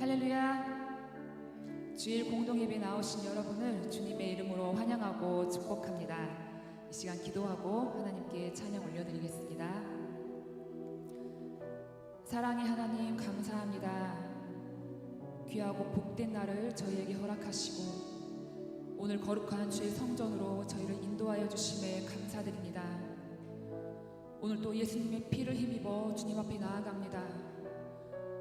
할렐루야. 주일 공동 예배 나오신 여러분을 주님의 이름으로 환영하고 축복합니다. 이 시간 기도하고 하나님께 찬양 올려드리겠습니다. 사랑의 하나님 감사합니다. 귀하고 복된 날을 저희에게 허락하시고 오늘 거룩한 주의 성전으로 저희를 인도하여 주심에 감사드립니다. 오늘 또 예수님의 피를 힘입어 주님 앞에 나아갑니다.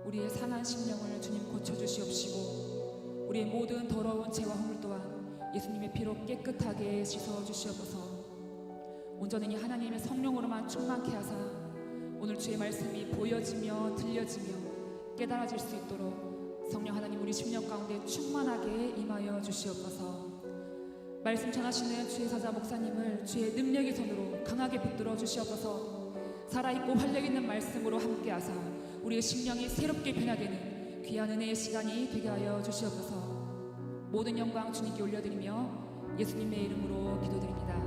우리의 상한 심령을 주님 고쳐주시옵시고 우리의 모든 더러운 죄와 허물 또한 예수님의 피로 깨끗하게 씻어 주시옵소서. 온전히 하나님의 성령으로만 충만케 하사 오늘 주의 말씀이 보여지며 들려지며 깨달아질 수 있도록 성령 하나님 우리 심령 가운데 충만하게 임하여 주시옵소서. 말씀 전하시는 주의 사자 목사님을 주의 능력의 손으로 강하게 붙들어 주시옵소서. 살아있고 활력 있는 말씀으로 함께하사 우리의 심령이 새롭게 변화되는 귀한 은혜의 시간이 되게 하여 주시옵소서. 모든 영광 주님께 올려드리며 예수님의 이름으로 기도드립니다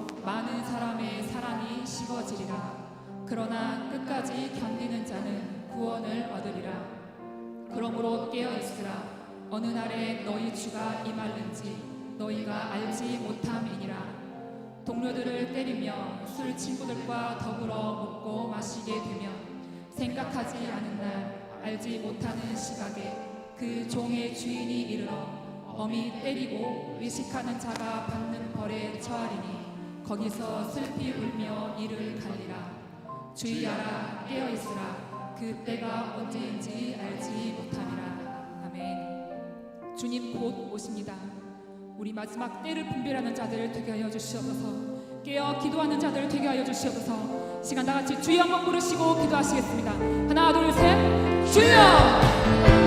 많은 사람의 사랑이 식어지리라. 그러나 끝까지 견디는 자는 구원을 얻으리라. 그러므로 깨어 있으라. 어느 날에 너희 주가 임할는지 너희가 알지 못함이니라. 동료들을 때리며 술 친구들과 더불어 먹고 마시게 되면 생각하지 않은 날 알지 못하는 시각에 그 종의 주인이 이르러 엄히 때리고 의식하는 자가 받는 벌에 처하리니 거기서 슬피 울며 이를 갈리라. 주의하라 깨어 있으라. 그 때가 언제인지 알지 못함이라. 아멘. 주님 곧 오십니다. 우리 마지막 때를 분별하는 자들 되게 하여 주시옵소서. 깨어 기도하는 자들 되게 하여 주시옵소서. 시간 다 같이 주여 한번 부르시고 기도하시겠습니다. 하나 둘셋. 주여